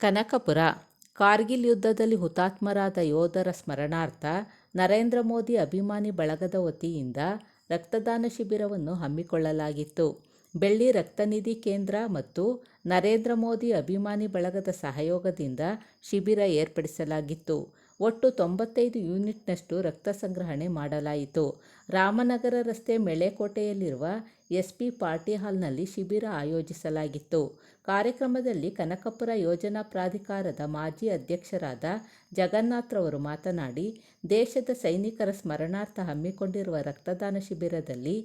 ಕನಕಪುರ, ಕಾರ್ಗಿಲ್ ಯುದ್ಧದಲ್ಲಿ ಹುತಾತ್ಮರಾದ ಯೋಧರ ಸ್ಮರಣಾರ್ಥ ನರೇಂದ್ರ ಮೋದಿ ಅಭಿಮಾನಿ ಬಳಗದ ವತಿಯಿಂದ ರಕ್ತದಾನ ಶಿಬಿರವನ್ನು ಹಮ್ಮಿಕೊಳ್ಳಲಾಗಿತ್ತು. ಬೆಳ್ಳಿ ರಕ್ತನಿಧಿ ಕೇಂದ್ರ ಮತ್ತು ನರೇಂದ್ರ ಮೋದಿ ಅಭಿಮಾನಿ ಬಳಗದ ಸಹಯೋಗದಿಂದ ಶಿಬಿರ ಏರ್ಪಡಿಸಲಾಗಿತ್ತು. ಒಟ್ಟು ತೊಂಬತ್ತೈದು ಯೂನಿಟ್ನಷ್ಟು ರಕ್ತ ಸಂಗ್ರಹಣೆ ಮಾಡಲಾಯಿತು. ರಾಮನಗರ ರಸ್ತೆ ಮೆಳೆಕೋಟೆಯಲ್ಲಿರುವ ಎಸ್ ಪಿ ಪಾರ್ಟಿ ಹಾಲ್ನಲ್ಲಿ ಶಿಬಿರ ಆಯೋಜಿಸಲಾಗಿತ್ತು. ಕಾರ್ಯಕ್ರಮದಲ್ಲಿ ಕನಕಪುರ ಯೋಜನಾ ಪ್ರಾಧಿಕಾರದ ಮಾಜಿ ಅಧ್ಯಕ್ಷರಾದ ಜಗನ್ನಾಥ್ರವರು ಮಾತನಾಡಿ, ದೇಶದ ಸೈನಿಕರ ಸ್ಮರಣಾರ್ಥ ಹಮ್ಮಿಕೊಂಡಿರುವ ರಕ್ತದಾನ ಶಿಬಿರದಲ್ಲಿ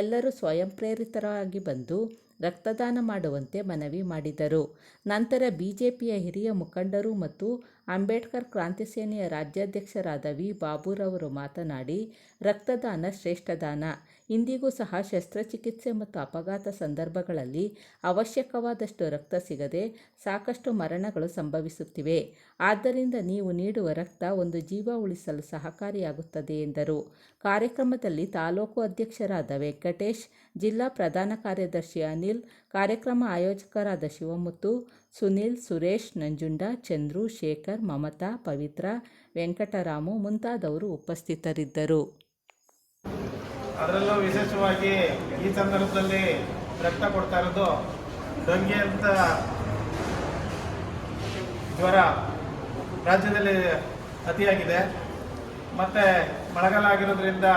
ಎಲ್ಲರೂ ಸ್ವಯಂ ಪ್ರೇರಿತರಾಗಿ ಬಂದು ರಕ್ತದಾನ ಮಾಡುವಂತೆ ಮನವಿ ಮಾಡಿದರು. ನಂತರ ಬಿಜೆಪಿಯ ಹಿರಿಯ ಮುಖಂಡರು ಮತ್ತು ಅಂಬೇಡ್ಕರ್ ಕ್ರಾಂತಿ ಸೇನೆಯ ರಾಜ್ಯಾಧ್ಯಕ್ಷರಾದ ವಿ. ಬಾಬುರವರು ಮಾತನಾಡಿ, ರಕ್ತದಾನ ಶ್ರೇಷ್ಠ ದಾನ. ಇಂದಿಗೂ ಸಹ ಶಸ್ತ್ರಚಿಕಿತ್ಸೆ ಮತ್ತು ಅಪಘಾತ ಸಂದರ್ಭಗಳಲ್ಲಿ ಅವಶ್ಯಕವಾದಷ್ಟು ರಕ್ತ ಸಿಗದೆ ಸಾಕಷ್ಟು ಮರಣಗಳು ಸಂಭವಿಸುತ್ತಿವೆ. ಆದ್ದರಿಂದ ನೀವು ನೀಡುವ ರಕ್ತ ಒಂದು ಜೀವ ಉಳಿಸಲು ಸಹಕಾರಿಯಾಗುತ್ತದೆ ಎಂದರು. ಕಾರ್ಯಕ್ರಮದಲ್ಲಿ ತಾಲೂಕು ಅಧ್ಯಕ್ಷರಾದ ವೆಂಕಟೇಶ್, ಜಿಲ್ಲಾ ಪ್ರಧಾನ ಕಾರ್ಯದರ್ಶಿ ಅನಿಲ್, ಕಾರ್ಯಕ್ರಮ ಆಯೋಜಕರಾದ ಶಿವಮುತ್ತು, ಸುನಿಲ್, ಸುರೇಶ್, ನಂಜುಂಡ, ಚಂದ್ರು, ಶೇಖರ್, ಮಮತಾ, ಪವಿತ್ರ, ವೆಂಕಟರಾಮು ಮುಂತಾದವರು ಉಪಸ್ಥಿತರಿದ್ದರು. ಅದರಲ್ಲೂ ವಿಶೇಷವಾಗಿ ಈ ಸಂದರ್ಭದಲ್ಲಿ ರಕ್ತ ಕೊಡ್ತಾ ಇರೋದು ದೊಂಗೆ ಅಂತ ಜ್ವರ ರಾಜ್ಯದಲ್ಲಿ ಅತಿಯಾಗಿದೆ. ಮತ್ತು ಮಳೆಗಾಲ ಆಗಿರೋದ್ರಿಂದ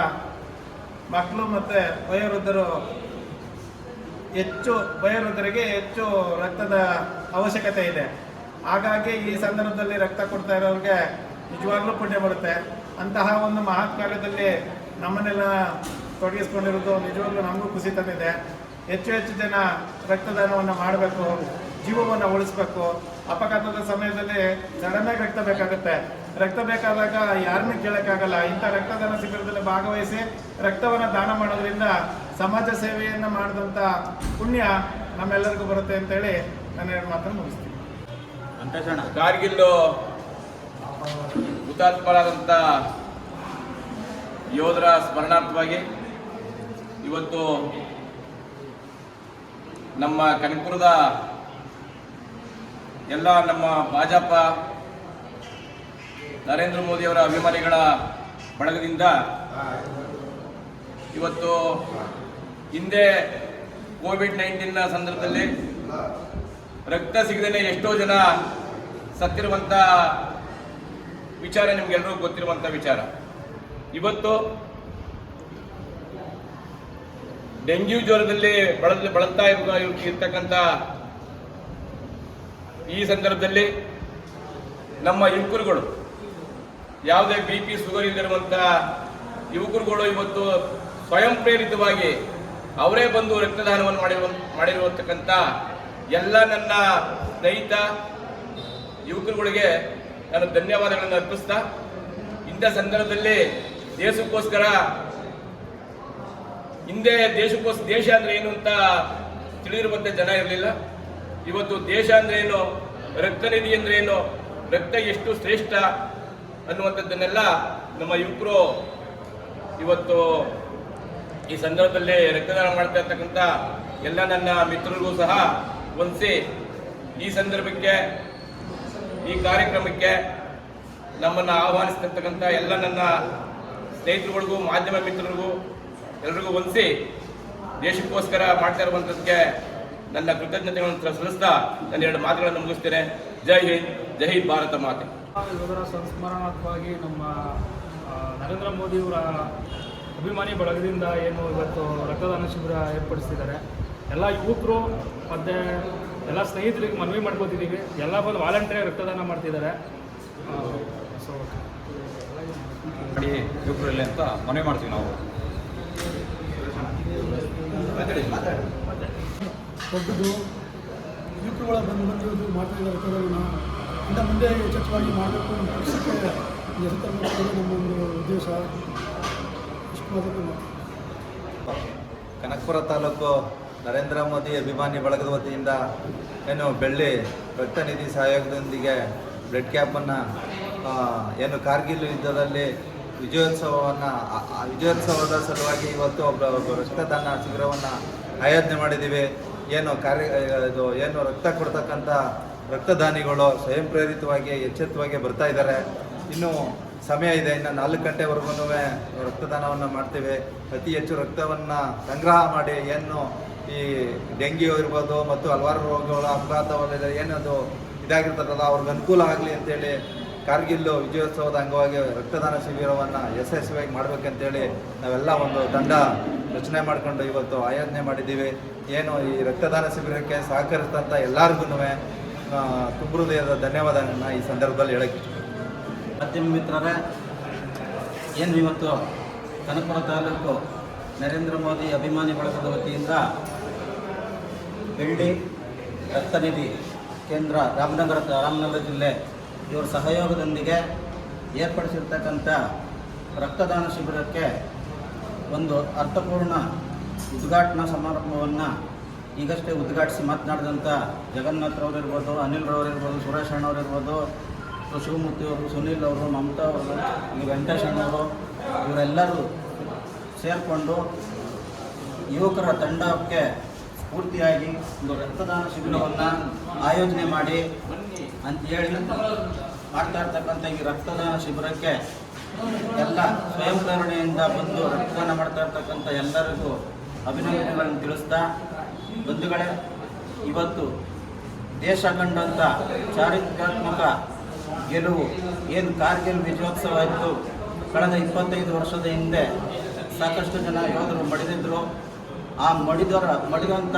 ಮಕ್ಕಳು ಮತ್ತು ವಯೋವೃದ್ಧರು ಹೆಚ್ಚು, ವಯೋವೃದ್ಧರಿಗೆ ಹೆಚ್ಚು ರಕ್ತದ ಅವಶ್ಯಕತೆ ಇದೆ. ಹಾಗಾಗಿ ಈ ಸಂದರ್ಭದಲ್ಲಿ ರಕ್ತ ಕೊಡ್ತಾ ಇರೋರಿಗೆ ನಿಜವಾಗ್ಲೂ ಪುಣ್ಯ ಬರುತ್ತೆ. ಅಂತಹ ಒಂದು ಮಹತ್ ಕಾರ್ಯದಲ್ಲಿ ನಮ್ಮನ್ನೆಲ್ಲ ತೊಡಗಿಸ್ಕೊಂಡಿರೋದು ನಿಜವಾಗ್ಲೂ ನಮಗೂ ಖುಷಿ ತಂದಿದೆ. ಹೆಚ್ಚು ಹೆಚ್ಚು ಜನ ರಕ್ತದಾನವನ್ನು ಮಾಡಬೇಕು, ಜೀವವನ್ನು ಉಳಿಸ್ಬೇಕು. ಅಪಘಾತದ ಸಮಯದಲ್ಲಿ ಸಡನ್ನಾಗಿ ರಕ್ತ ಬೇಕಾಗುತ್ತೆ. ರಕ್ತ ಬೇಕಾದಾಗ ಯಾರನ್ನೂ ಕೇಳೋಕ್ಕಾಗಲ್ಲ. ಇಂಥ ರಕ್ತದಾನ ಶಿಬಿರದಲ್ಲಿ ಭಾಗವಹಿಸಿ ರಕ್ತವನ್ನು ದಾನ ಮಾಡೋದ್ರಿಂದ ಸಮಾಜ ಸೇವೆಯನ್ನು ಮಾಡಿದಂಥ ಪುಣ್ಯ ನಮ್ಮೆಲ್ಲರಿಗೂ ಬರುತ್ತೆ ಅಂತೇಳಿ ನಾನು ಎರಡು ಮಾತನ್ನು ಮುಗಿಸ್ತೀನಿ. ಕಾರ್ಗಿಲ್ಲು ಹುತಾತ್ಮರಾದಂಥ ಯೋಧರ ಸ್ಮರಣಾರ್ಥವಾಗಿ ಇವತ್ತು ನಮ್ಮ ಕನಕಪುರದ ಎಲ್ಲ ನಮ್ಮ ಭಾಜಪ ನರೇಂದ್ರ ಮೋದಿಯವರ ಅಭಿಮಾನಿಗಳ ಬಳಗದಿಂದ ಇವತ್ತು ಹಿಂದೆ ಕೋವಿಡ್ ನೈನ್ಟೀನ್ನ ಸಂದರ್ಭದಲ್ಲಿ ರಕ್ತ ಸಿಗದೇ ಎಷ್ಟೋ ಜನ ಸತ್ತಿರುವಂಥ ವಿಚಾರ ನಿಮ್ಗೆಲ್ರಿಗೂ ಗೊತ್ತಿರುವಂಥ ವಿಚಾರ. ಇವತ್ತು ಡೆಂಗ್ಯೂ ಜ್ವರದಲ್ಲಿ ಬಳಲ್, ಬಳಲ್ತಾ ಇರ್ತಕ್ಕಂಥ ಈ ಸಂದರ್ಭದಲ್ಲಿ ನಮ್ಮ ಯುವಕರುಗಳು, ಯಾವುದೇ ಬಿ ಪಿ ಶುಗರ್ ಇಲ್ಲಿರುವಂತಹ ಯುವಕರುಗಳು ಇವತ್ತು ಸ್ವಯಂ ಪ್ರೇರಿತವಾಗಿ ಅವರೇ ಬಂದು ರಕ್ತದಾನವನ್ನು ಮಾಡಿರುವ, ಮಾಡಿರುವಂತಕ್ಕಂಥ ಎಲ್ಲ ನನ್ನ ಸ್ನೇಹಿತ ಯುವಕರುಗಳಿಗೆ ನಾನು ಧನ್ಯವಾದಗಳನ್ನು ಅರ್ಪಿಸ್ತಾ, ಇಂಥ ಸಂದರ್ಭದಲ್ಲಿ ದೇಶಕ್ಕೋಸ್ಕರ ಹಿಂದೆ ದೇಶಕ್ಕೋಸ್ ದೇಶ ಅಂದ್ರೆ ಏನು ಅಂತ ತಿಳಿದಿರುವಂತ ಜನ ಇರಲಿಲ್ಲ. ಇವತ್ತು ದೇಶ ಅಂದ್ರೆ ಏನು, ರಕ್ತ ನಿಧಿ ಅಂದ್ರೆ ಏನು, ರಕ್ತ ಎಷ್ಟು ಶ್ರೇಷ್ಠ ಅನ್ನುವಂಥದ್ದನ್ನೆಲ್ಲ ನಮ್ಮ ಯುವಕರು ಇವತ್ತು ಈ ಸಂದರ್ಭದಲ್ಲಿ ರಕ್ತದಾನ ಮಾಡ್ತಾ ಇರ್ತಕ್ಕಂಥ ಎಲ್ಲ ನನ್ನ ಮಿತ್ರರಿಗೂ ಸಹ ಹೊಂದಿಸಿ ಈ ಸಂದರ್ಭಕ್ಕೆ, ಈ ಕಾರ್ಯಕ್ರಮಕ್ಕೆ ನಮ್ಮನ್ನು ಆಹ್ವಾನಿಸ್ತಕ್ಕಂಥ ಎಲ್ಲ ನನ್ನ ಸ್ನೇಹಿತರುಗಳಿಗೂ, ಮಾಧ್ಯಮ ಮಿತ್ರರಿಗೂ ಎಲ್ರಿಗೂ ಹೊಂದಿಸಿ ದೇಶಕ್ಕೋಸ್ಕರ ಮಾಡ್ತಾ ಇರುವಂಥದ್ದಕ್ಕೆ ನನ್ನ ಕೃತಜ್ಞತೆಗಳನ್ನು ಸಲ್ಲಿಸ್ತಾ ನನ್ನ ಎರಡು ಮಾತುಗಳನ್ನು ಮುಗಿಸ್ತೇನೆ. ಜೈ ಹಿಂದ್ ಜೈ ಹಿಂದ್ ಭಾರತ ಮಾತೆ. ಇವರ ಸಂಸ್ಮರಣಾರ್ಥವಾಗಿ ನಮ್ಮ ನರೇಂದ್ರ ಮೋದಿಯವರ ಅಭಿಮಾನಿ ಬಳಗದಿಂದ ಏನು ಇವತ್ತು ರಕ್ತದಾನ ಶಿಬಿರ ಏರ್ಪಡಿಸಿದ್ದಾರೆ. ಎಲ್ಲ ಯುವಕರು ಮತ್ತು ಎಲ್ಲ ಸ್ನೇಹಿತರಿಗೆ ಮನವಿ ಮಾಡ್ಕೋತಿದ್ದೀವಿ ಎಲ್ಲ ಬಂದು ವಾಲಂಟಿಯರ್ ರಕ್ತದಾನ ಮಾಡ್ತಿದ್ದಾರೆ. ಸೊ ಯುವಕರಲ್ಲಿ ಅಂತ ಮನವಿ ಮಾಡ್ತೀವಿ ನಾವು? ದೊಡ್ಡದು ಯುವಕರುಗಳ ಬಂದು ಬಂದಿರೋದು ಮಾತಾಡಿದ ರಕ್ತದಾನ ಇನ್ನು ಮುಂದೆ ಯಶಸ್ವಾಗಿ ಮಾಡಬೇಕು ಪಕ್ಷಕ್ಕೆ ಹೆಸರು ತರಬೇಕು ನಮ್ಮ ಒಂದು ಉದ್ದೇಶ. ಇಷ್ಟು ಕನಕಪುರ ತಾಲೂಕು ನರೇಂದ್ರ ಮೋದಿ ಅಭಿಮಾನಿ ಬಳಗದ ವತಿಯಿಂದ ಏನು ಬೆಳ್ಳಿ ರಕ್ತನಿಧಿ ಸಹಯೋಗದೊಂದಿಗೆ ಬ್ಲಡ್ ಕ್ಯಾಪನ್ನು ಏನು ಕಾರ್ಗಿಲ್ ಯುದ್ಧದಲ್ಲಿ ವಿಜಯೋತ್ಸವವನ್ನು ವಿಜಯೋತ್ಸವದ ಸಲುವಾಗಿ ಇವತ್ತು ಒಬ್ಬ ರಕ್ತದಾನ ಶಿಬಿರವನ್ನ ಆಯೋಜನೆ ಮಾಡಿದ್ದೀವಿ. ಏನು ಕಾರ್ಯ, ಇದು, ಏನು ರಕ್ತ ಕೊಡ್ತಕ್ಕಂಥ ರಕ್ತದಾನಿಗಳು ಸ್ವಯಂ ಪ್ರೇರಿತವಾಗಿ, ಎಚ್ಚೆತ್ತವಾಗಿ ಬರ್ತಾ ಇದ್ದಾರೆ. ಇನ್ನು ಸಮಯ ಇದೆ, ಇನ್ನು ನಾಲ್ಕು ಗಂಟೆವರೆಗೂ ರಕ್ತದಾನವನ್ನು ಮಾಡ್ತೀವಿ. ಅತಿ ಹೆಚ್ಚು ರಕ್ತವನ್ನು ಸಂಗ್ರಹ ಮಾಡಿ, ಏನು ಈ ಡೆಂಗ್ಯೂ ಇರ್ಬೋದು ಮತ್ತು ಹಲವಾರು ರೋಗಗಳು ಅಪಘಾತವಲ್ಲ ಏನದು ಇದಾಗಿರ್ತದಲ್ಲ, ಅವ್ರಿಗೆ ಅನುಕೂಲ ಆಗಲಿ ಅಂತೇಳಿ ಕಾರ್ಗಿಲ್ಲು ವಿಜಯೋತ್ಸವದ ಅಂಗವಾಗಿ ರಕ್ತದಾನ ಶಿಬಿರವನ್ನು ಯಶಸ್ವಿಯಾಗಿ ಮಾಡಬೇಕಂತೇಳಿ ನಾವೆಲ್ಲ ಒಂದು ತಂಡ ರಚನೆ ಮಾಡಿಕೊಂಡು ಇವತ್ತು ಆಯೋಜನೆ ಮಾಡಿದ್ದೀವಿ. ಏನು ಈ ರಕ್ತದಾನ ಶಿಬಿರಕ್ಕೆ ಸಹಕರಿಸಿದಂಥ ಎಲ್ಲರಿಗೂ ತುಂಬ ಹೃದಯದ ಧನ್ಯವಾದಗಳನ್ನ ಈ ಸಂದರ್ಭದಲ್ಲಿ ಹೇಳಕ್ಕೆ ಮಾಧ್ಯಮ ಮಿತ್ರರೇ, ಏನು ಇವತ್ತು ಕನಕಪುರ ತಾಲೂಕು ನರೇಂದ್ರ ಮೋದಿ ಅಭಿಮಾನಿ ಬಳಗದ ವತಿಯಿಂದ ಬೆಳ್ಳಿ ರಕ್ತನಿಧಿ ಕೇಂದ್ರ ರಾಮನಗರ ರಾಮನಗರ ಜಿಲ್ಲೆ ಇವರ ಸಹಯೋಗದೊಂದಿಗೆ ಏರ್ಪಡಿಸಿರ್ತಕ್ಕಂಥ ರಕ್ತದಾನ ಶಿಬಿರಕ್ಕೆ ಒಂದು ಅರ್ಥಪೂರ್ಣ ಉದ್ಘಾಟನಾ ಸಮಾರಂಭವನ್ನು ಈಗಷ್ಟೇ ಉದ್ಘಾಟಿಸಿ ಮಾತನಾಡಿದಂಥ ಜಗನ್ನಾಥ್ರವರಿರ್ಬೋದು ಅನಿಲ್ ರವರಿರ್ಬೋದು ಇರ್ಬೋದು, ಸುರೇಶ್ ಅಣ್ಣವರಿರ್ಬೋದು ಶಿವಮೂರ್ತಿ ಅವರು, ಸುನೀಲ್ ಅವರು, ಮಮತಾ ಅವರು, ಈ ವೆಂಕಟೇಶ್ ಅಣ್ಣವರು ಇವರೆಲ್ಲರೂ ಸೇರಿಕೊಂಡು ಯುವಕರ ತಂಡಕ್ಕೆ ಸ್ಫೂರ್ತಿಯಾಗಿ ಒಂದು ರಕ್ತದಾನ ಶಿಬಿರವನ್ನು ಆಯೋಜನೆ ಮಾಡಿ ಅಂತೇಳಿ ಮಾಡ್ತಾ ಇರ್ತಕ್ಕಂಥ ಈ ರಕ್ತದಾನ ಶಿಬಿರಕ್ಕೆ ಎಲ್ಲ ಸ್ವಯಂ ಪ್ರೇರಣೆಯಿಂದ ಬಂದು ರಕ್ತದಾನ ಮಾಡ್ತಾ ಇರ್ತಕ್ಕಂಥ ಎಲ್ಲರಿಗೂ ಅಭಿನಂದನೆಗಳನ್ನು ತಿಳಿಸ್ತಾ, ಬಂಧುಗಳೇ, ಇವತ್ತು ದೇಶ ಕಂಡಂಥ ಚಾರಿತ್ರಾತ್ಮಕ ಗೆಲುವು, ಏನು ಕಾರ್ಗಿಲ್ ವಿಜಯೋತ್ಸವ ಇತ್ತು. ಕಳೆದ ಇಪ್ಪತ್ತೈದು ವರ್ಷದ ಹಿಂದೆ ಸಾಕಷ್ಟು ಜನ ಯೋಧರು ಮಡಿದಿದ್ದರು ಆ ಮಡಿದರ ಮಡಿದಂಥ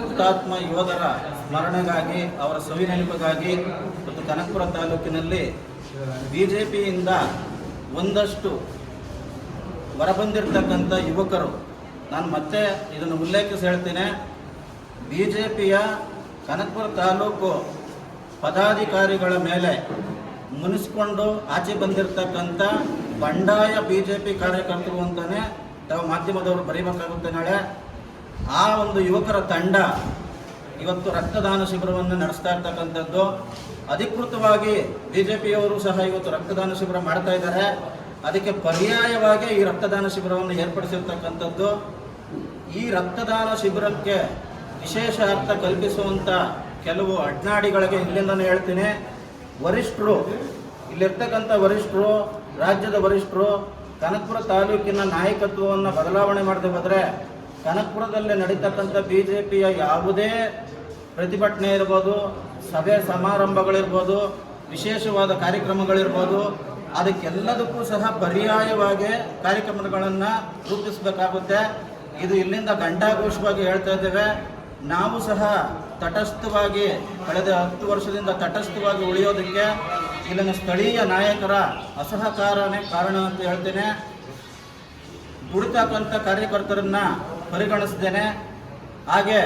ಹುತಾತ್ಮ ಯೋಧರ ಸ್ಮರಣೆಗಾಗಿ, ಅವರ ಸವಿ ನೆನಪಿಗಾಗಿ ಮತ್ತು ಕನಕಪುರ ತಾಲೂಕಿನಲ್ಲಿ ಬಿ ಜೆ ಪಿಯಿಂದ ಒಂದಷ್ಟು ಹೊರಬಂದಿರತಕ್ಕಂಥ ಯುವಕರು. ನಾನು ಮತ್ತೆ ಇದನ್ನು ಉಲ್ಲೇಖಿಸಿ ಹೇಳ್ತೇನೆ. ಬಿ ಜೆ ಪಿಯ ಕನಕಪುರ ತಾಲೂಕು ಪದಾಧಿಕಾರಿಗಳ ಮೇಲೆ ಮುನಿಸ್ಕೊಂಡು ಆಚೆ ಬಂದಿರತಕ್ಕಂಥ ಬಂಡಾಯ ಬಿ ಜೆ ಪಿ ಕಾರ್ಯಕರ್ತರು ಅಂತಲೇ ತಾವು ಮಾಧ್ಯಮದವರು ಬರೀಬೇಕಾಗುತ್ತೆ ನಾಳೆ. ಆ ಒಂದು ಯುವಕರ ತಂಡ ಇವತ್ತು ರಕ್ತದಾನ ಶಿಬಿರವನ್ನು ನಡೆಸ್ತಾ ಇರ್ತಕ್ಕಂಥದ್ದು. ಅಧಿಕೃತವಾಗಿ ಬಿ ಜೆ ಪಿಯವರು ಸಹ ಇವತ್ತು ರಕ್ತದಾನ ಶಿಬಿರ ಮಾಡ್ತಾ ಇದ್ದಾರೆ. ಅದಕ್ಕೆ ಪರ್ಯಾಯವಾಗಿ ಈ ರಕ್ತದಾನ ಶಿಬಿರವನ್ನು ಏರ್ಪಡಿಸಿರ್ತಕ್ಕಂಥದ್ದು. ಈ ರಕ್ತದಾನ ಶಿಬಿರಕ್ಕೆ ವಿಶೇಷ ಅರ್ಥ ಕಲ್ಪಿಸುವಂಥ ಕೆಲವು ಅಡ್ನಾಡಿಗಳಿಗೆ ಇಲ್ಲಿಂದ ಹೇಳ್ತೀನಿ. ವರಿಷ್ಠರು, ಇಲ್ಲಿರ್ತಕ್ಕಂಥ ವರಿಷ್ಠರು, ರಾಜ್ಯದ ವರಿಷ್ಠರು, ಕನಕಪುರ ತಾಲೂಕಿನ ನಾಯಕತ್ವವನ್ನು ಬದಲಾವಣೆ ಮಾಡದೆ ಹೋದರೆ ಕನಕಪುರದಲ್ಲಿ ನಡೀತಕ್ಕಂಥ ಬಿ ಜೆ ಪಿಯ ಯಾವುದೇ ಪ್ರತಿಭಟನೆ ಇರ್ಬೋದು, ಸಭೆ ಸಮಾರಂಭಗಳಿರ್ಬೋದು, ವಿಶೇಷವಾದ ಕಾರ್ಯಕ್ರಮಗಳಿರ್ಬೋದು, ಅದಕ್ಕೆಲ್ಲದಕ್ಕೂ ಸಹ ಪರ್ಯಾಯವಾಗಿ ಕಾರ್ಯಕ್ರಮಗಳನ್ನು ರೂಪಿಸಬೇಕಾಗುತ್ತೆ. ಇದು ಇಲ್ಲಿಂದ ಘಂಟಾಘೋಷವಾಗಿ ಹೇಳ್ತಾ ಇದ್ದೇವೆ. ನಾವು ಸಹ ತಟಸ್ಥವಾಗಿ ಕಳೆದ ಹತ್ತು ವರ್ಷದಿಂದ ತಟಸ್ಥವಾಗಿ ಉಳಿಯೋದಕ್ಕೆ ಇಲ್ಲಿನ ಸ್ಥಳೀಯ ನಾಯಕರ ಅಸಹಕಾರನೇ ಕಾರಣ ಅಂತ ಹೇಳ್ತೇನೆ. ದುಡಿತಕ್ಕಂಥ ಕಾರ್ಯಕರ್ತರನ್ನ ಪರಿಗಣಿಸ್ದೇನೆ. ಹಾಗೆ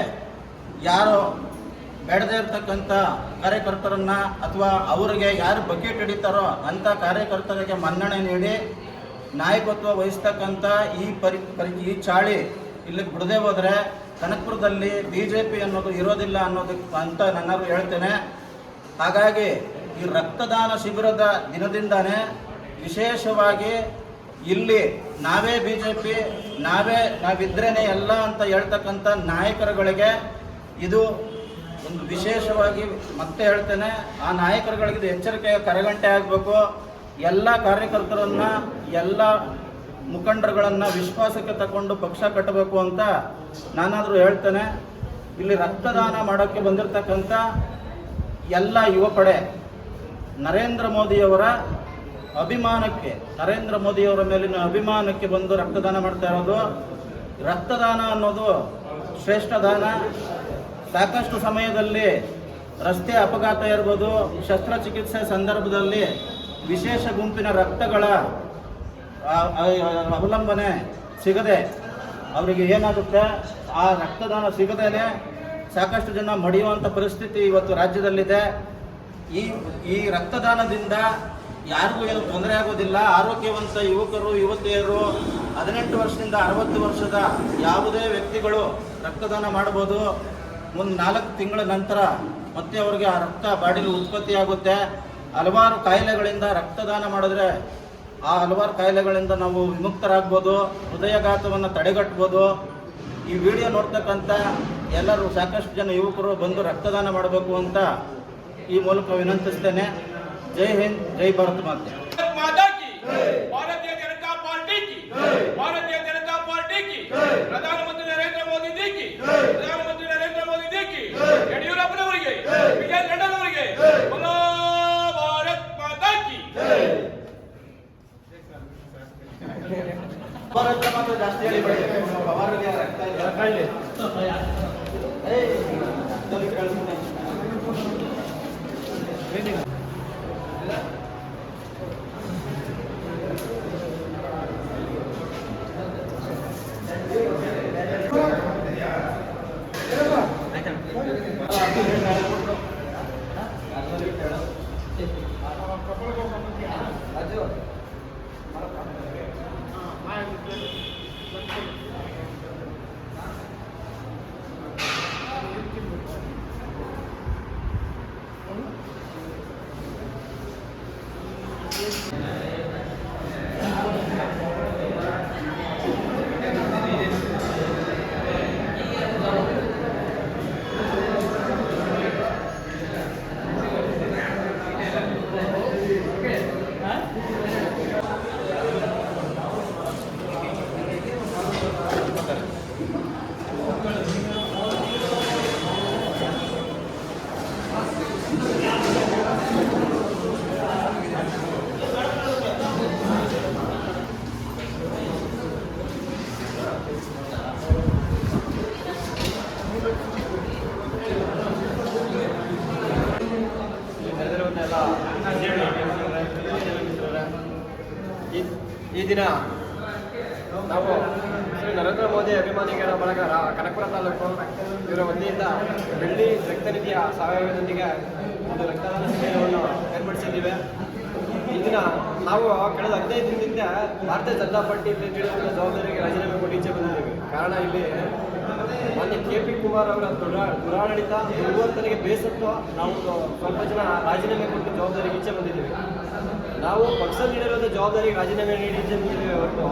ಯಾರು ಬೇಡದೇ ಇರ್ತಕ್ಕಂಥ ಕಾರ್ಯಕರ್ತರನ್ನ ಅಥವಾ ಅವರಿಗೆ ಯಾರು ಬಕೆಟ್ ಹಿಡಿತಾರೋ ಅಂಥ ಕಾರ್ಯಕರ್ತರಿಗೆ ಮನ್ನಣೆ ನೀಡಿ ನಾಯಕತ್ವ ವಹಿಸ್ತಕ್ಕಂಥ ಈ ಪರಿ ಪರಿ ಈ ಚಾಳಿ ಇಲ್ಲಿಗೆ ಬಿಡದೆ ಹೋದರೆ ಕನಕಪುರದಲ್ಲಿ ಬಿ ಜೆ ಪಿ ಅನ್ನೋದು ಇರೋದಿಲ್ಲ ಅನ್ನೋದಕ್ಕೆ ಅಂತ ನನ್ನರು ಹೇಳ್ತೇನೆ. ಹಾಗಾಗಿ ಈ ರಕ್ತದಾನ ಶಿಬಿರದ ದಿನದಿಂದಾನೇ ವಿಶೇಷವಾಗಿ ಇಲ್ಲಿ ನಾವೇ ಬಿ ಜೆ ಪಿ ನಾವೇ ನಾವಿದ್ರೇನೆ ಎಲ್ಲ ಅಂತ ಹೇಳ್ತಕ್ಕಂಥ ನಾಯಕರುಗಳಿಗೆ ಇದು ಒಂದು ವಿಶೇಷವಾಗಿ ಮತ್ತೆ ಹೇಳ್ತೇನೆ, ಆ ನಾಯಕರುಗಳಿಗೆ ಇದು ಎಚ್ಚರಿಕೆಯ ಕರೆಗಂಟೆ ಆಗಬೇಕು. ಎಲ್ಲ ಕಾರ್ಯಕರ್ತರನ್ನ, ಎಲ್ಲ ಮುಖಂಡರುಗಳನ್ನು ವಿಶ್ವಾಸಕ್ಕೆ ತಗೊಂಡು ಪಕ್ಷ ಕಟ್ಟಬೇಕು ಅಂತ ನಾನಾದರೂ ಹೇಳ್ತೇನೆ. ಇಲ್ಲಿ ರಕ್ತದಾನ ಮಾಡೋಕ್ಕೆ ಬಂದಿರತಕ್ಕಂಥ ಎಲ್ಲ ಯುವ ಪಡೆ ನರೇಂದ್ರ ಮೋದಿಯವರ ಅಭಿಮಾನಕ್ಕೆ, ನರೇಂದ್ರ ಮೋದಿಯವರ ಮೇಲಿನ ಅಭಿಮಾನಕ್ಕೆ ಬಂದು ರಕ್ತದಾನ ಮಾಡ್ತಾ ಇರೋದು. ರಕ್ತದಾನ ಅನ್ನೋದು ಶ್ರೇಷ್ಠ ದಾನ. ಸಾಕಷ್ಟು ಸಮಯದಲ್ಲಿ ರಸ್ತೆ ಅಪಘಾತ ಇರ್ಬೋದು, ಶಸ್ತ್ರಚಿಕಿತ್ಸೆ ಸಂದರ್ಭದಲ್ಲಿ ವಿಶೇಷ ಗುಂಪಿನ ರಕ್ತಗಳ ಅವಲಂಬನೆ ಸಿಗದೆ ಅವರಿಗೆ ಏನಾಗುತ್ತೆ? ಆ ರಕ್ತದಾನ ಸಿಗದೇನೆ ಸಾಕಷ್ಟು ಜನ ಮಡಿಯುವಂಥ ಪರಿಸ್ಥಿತಿ ಇವತ್ತು ರಾಜ್ಯದಲ್ಲಿದೆ. ಈ ಈ ರಕ್ತದಾನದಿಂದ ಯಾರಿಗೂ ಏನು ತೊಂದರೆ ಆಗೋದಿಲ್ಲ. ಆರೋಗ್ಯವಂತ ಯುವಕರು, ಯುವತಿಯರು ಹದಿನೆಂಟು ವರ್ಷದಿಂದ ಅರವತ್ತು ವರ್ಷದ ಯಾವುದೇ ವ್ಯಕ್ತಿಗಳು ರಕ್ತದಾನ ಮಾಡ್ಬೋದು ಒಂದು ನಾಲ್ಕು ತಿಂಗಳ ನಂತರ ಮತ್ತೆ ಅವರಿಗೆ ಆ ರಕ್ತ ಬಾಡಿಲಿ ಉತ್ಪತ್ತಿಯಾಗುತ್ತೆ ಹಲವಾರು ಕಾಯಿಲೆಗಳಿಂದ ರಕ್ತದಾನ ಮಾಡಿದ್ರೆ ಆ ಹಲವಾರು ಕಾಯಿಲೆಗಳಿಂದ ನಾವು ವಿಮುಕ್ತರಾಗ್ಬೋದು, ಹೃದಯಘಾತವನ್ನು ತಡೆಗಟ್ಬೋದು. ಈ ವಿಡಿಯೋ ನೋಡ್ತಕ್ಕಂಥ ಎಲ್ಲರೂ ಸಾಕಷ್ಟು ಜನ ಯುವಕರು ಬಂದು ರಕ್ತದಾನ ಮಾಡಬೇಕು ಅಂತ ಈ ಮೂಲಕ ವಿನಂತಿಸ್ತೇನೆ. ಜೈ ಹಿಂದ್ ಜೈ ಭಾರತ್ ಮಾತೆ भारत माता की भारतीय जनता पार्टी की भारतीय जनता पार्टी की ಪ್ರಧಾನಮಂತ್ರಿ ನರೇಂದ್ರ ಮೋದಿ ಜಿ की ಪ್ರಧಾನಮಂತ್ರಿ ನರೇಂದ್ರ ಮೋದಿ ಜಿ की ಯಡಿಯೂರಪ್ಪನವರಿಗೆ ವಿಜಯ ಲಂಡನ್ವರಿಗೆ बोलो ಭಾರತ್ ಮಾತಾ की ಭಾರತ ಮಾತ್ರ ಜಾಸ್ತಿ ಹೇಳಿಬೇಡಿ ಪವಾರ್ಗೆ ನಾವು ಕಳೆದ ಹದಿನೈದು ದಿನದಿಂದ ಭಾರತೀಯ ಜನತಾ ಪಾರ್ಟಿ ತಿಳಿದ ಜವಾಬ್ದಾರಿಗೆ ರಾಜೀನಾಮೆ ಕೊಟ್ಟು ಈಚೆ ಬಂದಿದ್ದೀವಿ. ಕಾರಣ ಇಲ್ಲಿ ಮಾನ್ಯ ಕೆ ಪಿ ಕುಮಾರ್ ಅವರ ದುರಾ ದುರಾಡಳಿತ, ದುರ್ವರ್ತನೆಗೆ ಬೇಸತ್ತು ನಾವು ಸ್ವಲ್ಪ ಜನ ರಾಜೀನಾಮೆ ಕೊಟ್ಟು ಜವಾಬ್ದಾರಿಗೆ ಇಚ್ಛೆ ಬಂದಿದ್ದೀವಿ. ನಾವು ಪಕ್ಷ ನೀಡಿರುವಂಥ ಜವಾಬ್ದಾರಿಗೆ ರಾಜೀನಾಮೆ ನೀಡಿ ಈಚೆ ಬಂದಿದ್ದೀವಿ ಹೊರತು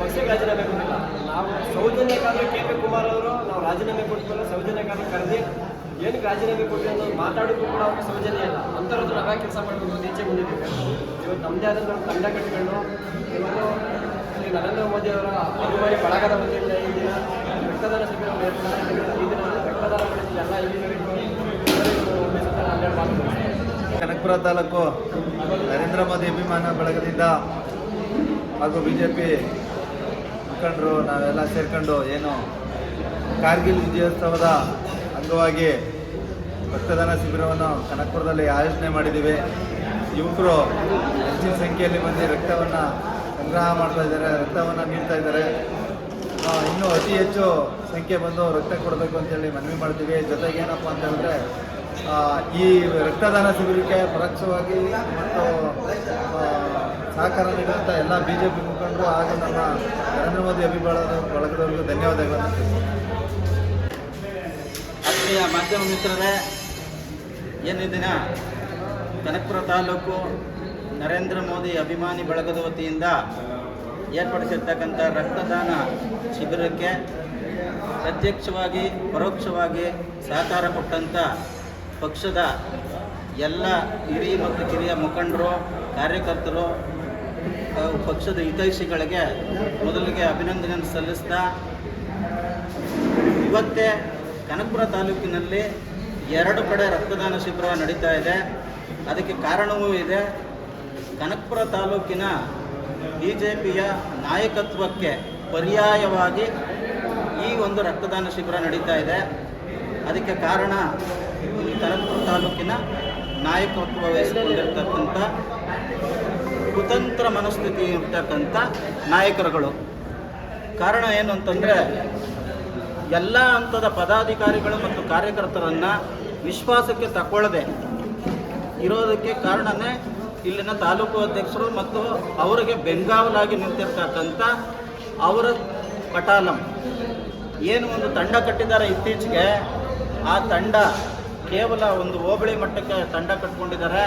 ಪಕ್ಷಕ್ಕೆ ರಾಜೀನಾಮೆ ಕೊಟ್ಟಿಲ್ಲ. ನಾವು ಸೌಜನ್ಯಕ್ಕಾಗಿ ಕೆ ಪಿ ಕುಮಾರ್ ಅವರು ನಾವು ರಾಜೀನಾಮೆ ಕೊಟ್ಟಿಲ್ಲ ಸೌಜನ್ಯಕ್ಕಾಗಿ ಕರೆದಿ ಏನಕ್ಕೆ ರಾಜೀನಾಮೆ ಕೊಟ್ಟು ಅನ್ನೋದು ಮಾತಾಡೋದು ಕೂಡ ಅವ್ರಿಗೆ ಸೌಜನ್ಯ ಇಲ್ಲ. ಅಂಥವ್ರದ್ದು ನಾವೇ ಕೆಲಸ ಮಾಡಬೇಕು ಅಂತ ಈಚೆ ಬಂದಿದ್ದೀವಿ. ಇವತ್ತು ನಮ್ಮದೇ ಆದಂಥ ಒಂದು ತಂಡ ಕಟ್ಟಿಕೊಂಡು ಶ್ರೀ ನರೇಂದ್ರ ಮೋದಿ ಅವರ ಅಭಿಮಾನಿ ಬಳಗದ ವತಿಯಿಂದ ಈ ದಿನ ರಕ್ತದಾನ ಸಭೆ ಈ ದಿನ ರಕ್ತದಾನ ಎಲ್ಲ ಕನಕಪುರ ತಾಲೂಕು ನರೇಂದ್ರ ಮೋದಿ ಅಭಿಮಾನ ಬಳಗದಿಂದ ಹಾಗೂ ಬಿ ಜೆ ಪಿ ಮುಖಂಡರು ನಾವೆಲ್ಲ ಸೇರ್ಕೊಂಡು ಏನು ಕಾರ್ಗಿಲ್ ವಿಜಯೋತ್ಸವದ ಅಂಗವಾಗಿ ರಕ್ತದಾನ ಶಿಬಿರವನ್ನು ಕನಕಪುರದಲ್ಲಿ ಆಯೋಜನೆ ಮಾಡಿದ್ದೀವಿ. ಯುವಕರು ಹೆಚ್ಚಿನ ಸಂಖ್ಯೆಯಲ್ಲಿ ಬಂದು ರಕ್ತವನ್ನು ಸಂಗ್ರಹ ಮಾಡ್ತಾ ಇದ್ದಾರೆ, ರಕ್ತವನ್ನು ನೀಡ್ತಾ ಇದ್ದಾರೆ. ಇನ್ನೂ ಅತಿ ಹೆಚ್ಚು ಸಂಖ್ಯೆ ಬಂದು ರಕ್ತ ಕೊಡಬೇಕು ಅಂತೇಳಿ ಮನವಿ ಮಾಡ್ತೀವಿ. ಜೊತೆಗೆ ಏನಪ್ಪ ಅಂತ ಈ ರಕ್ತದಾನ ಶಿಬಿರಕ್ಕೆ ಪರೋಕ್ಷವಾಗಿ ಮತ್ತು ಸಹಕಾರ ನೀಡುವಂಥ ಎಲ್ಲ ಬಿ ಜೆ ಪಿ ಮುಖಂಡರು ಹಾಗೂ ನಮ್ಮ ನರೇಂದ್ರ ಮೋದಿ ಅಭಿಮಾನದ ಬಳಗದವರಿಗೂ ಧನ್ಯವಾದಗಳನ್ನು. ಆತ್ಮೀಯ ಮಾಧ್ಯಮ ಮಿತ್ರರೇ ಏನು ದಿನ ಕನಕಪುರ ತಾಲೂಕು ನರೇಂದ್ರ ಮೋದಿ ಅಭಿಮಾನಿ ಬಳಗದ ವತಿಯಿಂದ ಏರ್ಪಡಿಸಿರ್ತಕ್ಕಂಥ ರಕ್ತದಾನ ಶಿಬಿರಕ್ಕೆ ಪ್ರತ್ಯಕ್ಷವಾಗಿ, ಪರೋಕ್ಷವಾಗಿ ಸಹಕಾರ ಕೊಟ್ಟಂಥ ಪಕ್ಷದ ಎಲ್ಲ ಹಿರಿಯ ಮತ್ತು ಕಿರಿಯ ಮುಖಂಡರು, ಕಾರ್ಯಕರ್ತರು ಪಕ್ಷದ ಹಿತೈಷಿಗಳಿಗೆ ಮೊದಲಿಗೆ ಅಭಿನಂದನೆಯನ್ನು ಸಲ್ಲಿಸ್ತಾ, ಇವತ್ತೇ ಕನಕಪುರ ತಾಲೂಕಿನಲ್ಲಿ ಎರಡು ಕಡೆ ರಕ್ತದಾನ ಶಿಬಿರ ನಡೀತಾ ಇದೆ. ಅದಕ್ಕೆ ಕಾರಣವೂ ಇದೆ. ಕನಕಪುರ ತಾಲೂಕಿನ ಬಿ ಜೆ ಪಿಯ ನಾಯಕತ್ವಕ್ಕೆ ಪರ್ಯಾಯವಾಗಿ ಈ ಒಂದು ರಕ್ತದಾನ ಶಿಬಿರ ನಡೀತಾ ಇದೆ. ಅದಕ್ಕೆ ಕಾರಣ ಕನಕಪುರ ತಾಲೂಕಿನ ನಾಯಕತ್ವ ವಹಿಸಿಕೊಂಡಿರ್ತಕ್ಕಂಥ ಕುತಂತ್ರ ಮನಸ್ಥಿತಿ ಇರ್ತಕ್ಕಂಥ ನಾಯಕರುಗಳು. ಕಾರಣ ಏನು ಅಂತಂದರೆ ಎಲ್ಲ ಹಂತದ ಪದಾಧಿಕಾರಿಗಳು ಮತ್ತು ಕಾರ್ಯಕರ್ತರನ್ನು ವಿಶ್ವಾಸಕ್ಕೆ ತಗೊಳ್ಳದೆ ಇರೋದಕ್ಕೆ ಕಾರಣನೇ ಇಲ್ಲಿನ ತಾಲೂಕು ಅಧ್ಯಕ್ಷರು ಮತ್ತು ಅವರಿಗೆ ಬೆಂಗಾವಲಾಗಿ ನಿಂತಿರ್ತಕ್ಕಂಥ ಅವರ ಪಟಾಲಂ ಏನು ಒಂದು ತಂಡ ಕಟ್ಟಿದ್ದಾರೆ ಇತ್ತೀಚೆಗೆ, ಆ ತಂಡ ಕೇವಲ ಒಂದು ಹೋಬಳಿ ಮಟ್ಟಕ್ಕೆ ತಂಡ ಕಟ್ಕೊಂಡಿದ್ದಾರೆ.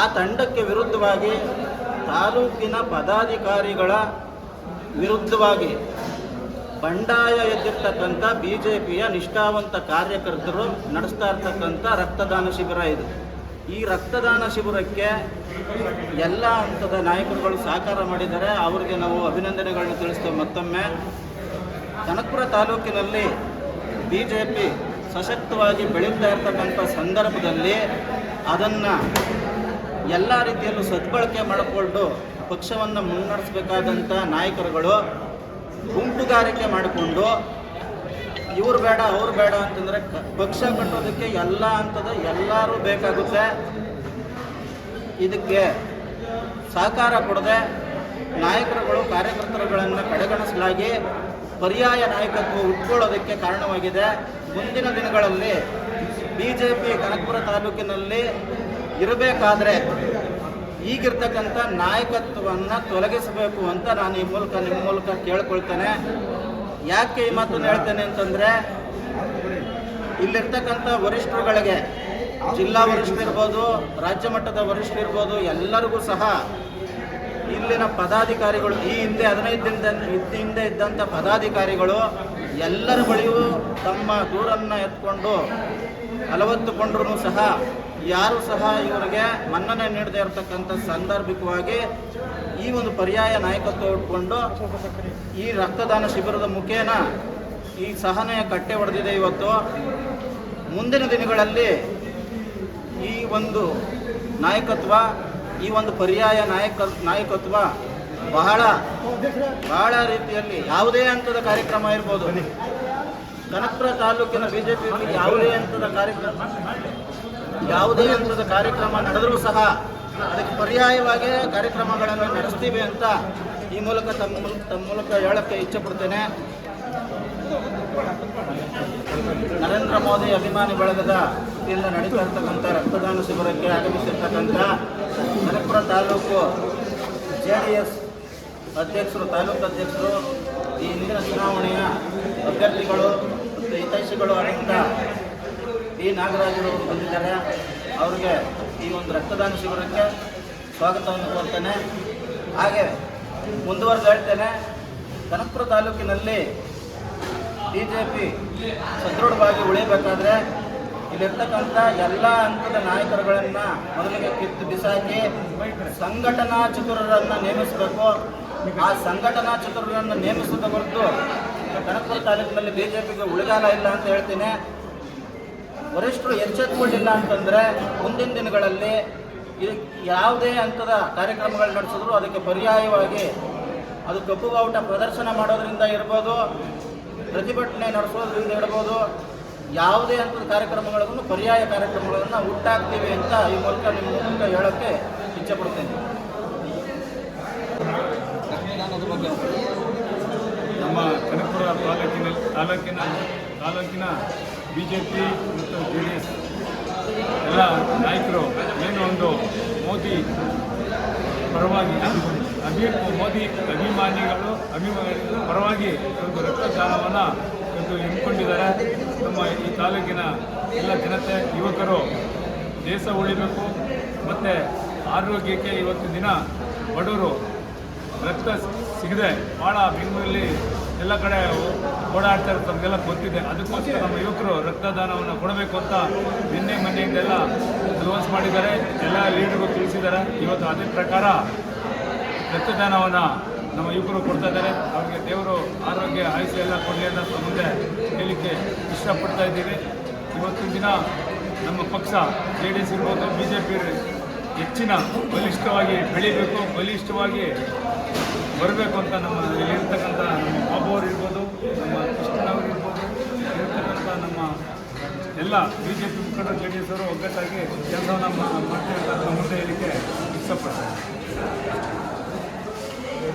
ಆ ತಂಡಕ್ಕೆ ವಿರುದ್ಧವಾಗಿ ತಾಲೂಕಿನ ಪದಾಧಿಕಾರಿಗಳ ವಿರುದ್ಧವಾಗಿ ಬಂಡಾಯ ಎದ್ದಿರ್ತಕ್ಕಂಥ ಬಿ ಜೆ ಪಿಯ ನಿಷ್ಠಾವಂತ ಕಾರ್ಯಕರ್ತರು ನಡೆಸ್ತಾ ಇರ್ತಕ್ಕಂಥ ರಕ್ತದಾನ ಶಿಬಿರ ಇದು. ಈ ರಕ್ತದಾನ ಶಿಬಿರಕ್ಕೆ ಎಲ್ಲ ಹಂತದ ನಾಯಕರುಗಳು ಸಹಕಾರ ಮಾಡಿದ್ದಾರೆ. ಅವರಿಗೆ ನಾವು ಅಭಿನಂದನೆಗಳನ್ನು ತಿಳಿಸ್ತೇವೆ ಮತ್ತೊಮ್ಮೆ. ಕನಕಪುರ ತಾಲೂಕಿನಲ್ಲಿ ಬಿ ಜೆ ಪಿ ಸಶಕ್ತವಾಗಿ ಬೆಳೀತಾ ಇರ್ತಕ್ಕಂಥ ಸಂದರ್ಭದಲ್ಲಿ ಅದನ್ನು ಎಲ್ಲ ರೀತಿಯಲ್ಲೂ ಸದ್ಬಳಕೆ ಮಾಡಿಕೊಂಡು ಪಕ್ಷವನ್ನು ಮುನ್ನಡೆಸಬೇಕಾದಂಥ ನಾಯಕರುಗಳು ಗುಂಪುಗಾರಿಕೆ ಮಾಡಿಕೊಂಡು, ಇವ್ರು ಬೇಡ, ಅವ್ರು ಬೇಡ ಅಂತಂದರೆ ಪಕ್ಷ ಕಟ್ಟೋದಕ್ಕೆ ಎಲ್ಲ ಹಂತದ ಎಲ್ಲರೂ ಬೇಕಾಗುತ್ತೆ. ಇದಕ್ಕೆ ಸಹಕಾರ ಕೊಡದೆ ನಾಯಕರುಗಳು, ಕಾರ್ಯಕರ್ತರುಗಳನ್ನು ಕಡೆಗಣಿಸಲಾಗಿ ಪರ್ಯಾಯ ನಾಯಕತ್ವ ಉಟ್ಕೊಳ್ಳೋದಕ್ಕೆ ಕಾರಣವಾಗಿದೆ. ಮುಂದಿನ ದಿನಗಳಲ್ಲಿ ಬಿ ಜೆ ಪಿ ಕನಕಪುರ ತಾಲೂಕಿನಲ್ಲಿ ಇರಬೇಕಾದ್ರೆ ಈಗಿರ್ತಕ್ಕಂಥ ನಾಯಕತ್ವವನ್ನು ತೊಲಗಿಸಬೇಕು ಅಂತ ನಾನು ಈ ಮೂಲಕ ನಿಮ್ಮ ಮೂಲಕ ಕೇಳ್ಕೊಳ್ತೇನೆ. ಯಾಕೆ ಈ ಮಾತನ್ನು ಹೇಳ್ತೇನೆ ಅಂತಂದರೆ, ಇಲ್ಲಿರ್ತಕ್ಕಂಥ ವರಿಷ್ಠರುಗಳಿಗೆ, ಜಿಲ್ಲಾ ವರಿಷ್ಠರಿರ್ಬೋದು ರಾಜ್ಯ ಮಟ್ಟದ ವರಿಷ್ಠರಿರ್ಬೋದು ಎಲ್ಲರಿಗೂ ಸಹ ಇಲ್ಲಿನ ಪದಾಧಿಕಾರಿಗಳು, ಈ ಹಿಂದೆ ಹದಿನೈದು ದಿನದ ಹಿಂದೆ ಇದ್ದಂಥ ಪದಾಧಿಕಾರಿಗಳು ಎಲ್ಲರ ಬಳಿಯೂ ತಮ್ಮ ದೂರನ್ನು ಎತ್ಕೊಂಡು, ಅಲವತ್ತುಕೊಂಡ್ರೂ ಸಹ ಯಾರು ಸಹ ಇವರಿಗೆ ಮನ್ನಣೆ ನೀಡದೇ ಇರತಕ್ಕಂಥ ಸಾಂದರ್ಭಿಕವಾಗಿ ಈ ಒಂದು ಪರ್ಯಾಯ ನಾಯಕತ್ವ ಇಟ್ಕೊಂಡು ಈ ರಕ್ತದಾನ ಶಿಬಿರದ ಮುಖೇನ ಈ ಸಹನೆಯ ಕಟ್ಟೆ ಹೊಡೆದಿದೆ ಇವತ್ತು. ಮುಂದಿನ ದಿನಗಳಲ್ಲಿ ಈ ಒಂದು ನಾಯಕತ್ವ, ಈ ಒಂದು ಪರ್ಯಾಯ ನಾಯಕ, ನಾಯಕತ್ವ ಬಹಳ ಬಹಳ ರೀತಿಯಲ್ಲಿ ಯಾವುದೇ ಹಂತದ ಕಾರ್ಯಕ್ರಮ ಇರ್ಬೋದು. ಕನಕಪುರ ತಾಲೂಕಿನ ಬಿಜೆಪಿಯಲ್ಲಿ ಯಾವುದೇ ಹಂತದ ಕಾರ್ಯಕ್ರಮ ಯಾವುದೇ ಹಂತದ ಕಾರ್ಯಕ್ರಮ ನಡೆದರೂ ಸಹ ಅದಕ್ಕೆ ಪರ್ಯಾಯವಾಗಿ ಕಾರ್ಯಕ್ರಮಗಳನ್ನು ನಡೆಸ್ತೀವಿ ಅಂತ ಈ ಮೂಲಕ ತಮ್ಮ ತಮ್ಮ ಮೂಲಕ ಹೇಳಕ್ಕೆ ಇಚ್ಛೆಪಡ್ತೇನೆ ನರೇಂದ್ರ ಮೋದಿ ಅಭಿಮಾನಿ ಬಳಗದ ಇಲ್ಲಿ ನಡೀತಾ ಇರ್ತಕ್ಕಂಥ ರಕ್ತದಾನ ಶಿಬಿರಕ್ಕೆ ಆಗಮಿಸಿರ್ತಕ್ಕಂಥ Malapura taluk J D S ಅಧ್ಯಕ್ಷರು, ತಾಲೂಕು ಅಧ್ಯಕ್ಷರು, ಈ ಹಿಂದಿನ ಚುನಾವಣೆಯ ಅಭ್ಯರ್ಥಿಗಳು ಮತ್ತು ಹಿತೈಷಿಗಳು ಆದಂಥ ಡಿ ನಾಗರಾಜರವರು ಬಂದಿದ್ದಾರೆ. ಅವರಿಗೆ ಈ ಒಂದು ರಕ್ತದಾನ ಶಿಬಿರಕ್ಕೆ ಸ್ವಾಗತವನ್ನು ಕೋರ್ತೇನೆ. ಹಾಗೆ ಮುಂದುವರೆದು ಹೇಳ್ತೇನೆ, ಕನಕಪುರ ತಾಲೂಕಿನಲ್ಲಿ ಬಿ ಜೆ ಪಿ ಸದೃಢವಾಗಿ ಉಳಿಯಬೇಕಾದ್ರೆ ಇಲ್ಲಿರ್ತಕ್ಕಂಥ ಎಲ್ಲ ಹಂತದ ನಾಯಕರುಗಳನ್ನು ಮೊದಲಿಗೆ ಕಿತ್ತು ಬಿಸಾಕಿ ಸಂಘಟನಾ ಚತುರರನ್ನು ನೇಮಿಸಬೇಕು. ಆ ಸಂಘಟನಾ ಚತುರರನ್ನು ನೇಮಿಸದ ಹೊರತು ಕನಕಪುರ ತಾಲೂಕಿನಲ್ಲಿ ಬಿ ಜೆ ಪಿಗೆ ಉಳಿಗಾಲ ಇಲ್ಲ ಅಂತ ಹೇಳ್ತೀನಿ. ವರಿಷ್ಠರು ಎಚ್ಚೆತ್ಕೊಂಡಿಲ್ಲ ಅಂತಂದರೆ ಮುಂದಿನ ದಿನಗಳಲ್ಲಿ ಯಾವುದೇ ಹಂತದ ಕಾರ್ಯಕ್ರಮಗಳು ನಡೆಸಿದ್ರು ಅದಕ್ಕೆ ಪರ್ಯಾಯವಾಗಿ ಅದು ಕಪ್ಪು ಬಾವುಟ ಪ್ರದರ್ಶನ ಮಾಡೋದರಿಂದ ಇರ್ಬೋದು, ಪ್ರತಿಭಟನೆ ನಡೆಸೋದ್ರಿಂದ ಇರ್ಬೋದು, ಯಾವುದೇ ಹಂತದ ಕಾರ್ಯಕ್ರಮಗಳಿಗೂ ಪರ್ಯಾಯ ಕಾರ್ಯಕ್ರಮಗಳನ್ನು ಹುಟ್ಟಾಗ್ತೀವಿ ಅಂತ ಈ ಮೂಲಕ ನಿಮ್ಮ ಮೂಲಕ ಹೇಳೋಕ್ಕೆ ಇಚ್ಛೆಪಡ್ತೇನೆ ನಮ್ಮ ಕನಕಪುರ ತಾಲೂಕಿನ ತಾಲೂಕಿನ ಬಿ ಜೆ ಪಿ ಮತ್ತು ಜೆ ಡಿ ಎಸ್ ಎಲ್ಲ ನಾಯಕರು ಏನು ಒಂದು ಮೋದಿ ಪರವಾಗಿ, ಅಭಿ, ಮೋದಿ ಅಭಿಮಾನಿಗಳು ಅಭಿಮಾನಿಗಳು ಪರವಾಗಿ ಒಂದು ರಕ್ತದಾನವನ್ನು ಒಂದು ಹಮ್ಮಿಕೊಂಡಿದ್ದಾರೆ ನಮ್ಮ ಈ ತಾಲೂಕಿನ ಎಲ್ಲ ಜನತೆ, ಯುವಕರು ದೇಶ ಉಳಿಬೇಕು ಮತ್ತು ಆರೋಗ್ಯಕ್ಕೆ ಇವತ್ತು ದಿನ ಬಡವರು ರಕ್ತ ಸಿಗದೆ ಭಾಳ ಬೆಂಗಳೂರಲ್ಲಿ ಎಲ್ಲ ಕಡೆ ಓಡಾಡ್ತಾ ಇರೋದು ತಮಗೆಲ್ಲ ಗೊತ್ತಿದೆ. ಅದಕ್ಕೋಸ್ಕರ ನಮ್ಮ ಯುವಕರು ರಕ್ತದಾನವನ್ನು ಕೊಡಬೇಕು ಅಂತ ನಿನ್ನೆ ಮನೆಯಿಂದೆಲ್ಲ ಅನೌನ್ಸ್ ಮಾಡಿದ್ದಾರೆ. ಎಲ್ಲ ಲೀಡರ್ಗೂ ತಿಳಿಸಿದ್ದಾರೆ. ಇವತ್ತು ಅದೇ ಪ್ರಕಾರ ರಕ್ತದಾನವನ್ನು ನಮ್ಮ ಯುವಕರು ಕೊಡ್ತಾ ಇದ್ದಾರೆ. ಅವರಿಗೆ ದೇವರು ಆರೋಗ್ಯ, ಆಯುಷ್ಯ ಎಲ್ಲ ಕೊಡಲಿ ಅಂತ ಮುಂದೆ ಹೇಳಲಿಕ್ಕೆ ಇಷ್ಟಪಡ್ತಾ ಇದ್ದೀವಿ. ಇವತ್ತಿನ ದಿನ ನಮ್ಮ ಪಕ್ಷ ಜೆ ಡಿ ಎಸ್ ಇರ್ಬೋದು ಬಿ ಜೆ ಪಿ ಹೆಚ್ಚಿನ ಬಲಿಷ್ಠವಾಗಿ ಬೆಳಿಬೇಕು, ಬಲಿಷ್ಠವಾಗಿ ಬರಬೇಕು ಅಂತ ನಮ್ಮ ನಮ್ಮ ಬಾಬು ಅವರು ನಮ್ಮ ಕೃಷ್ಣನವರಿರ್ಬೋದು ಇರ್ತಕ್ಕಂಥ ನಮ್ಮ ಎಲ್ಲ ಬಿ ಜೆ ಪಿ ಮುಖಂಡರು ಜೆ ಡಿ ಎಸ್ ಅವರು ಒಗ್ಗಟ್ಟಾಗಿ ಕೆಲಸವನ್ನು ನಮ್ಮ ಅಂತ ಮುಂದೆ ಹೇಳಿಕೆ ಇಷ್ಟಪಡ್ತಾರೆ.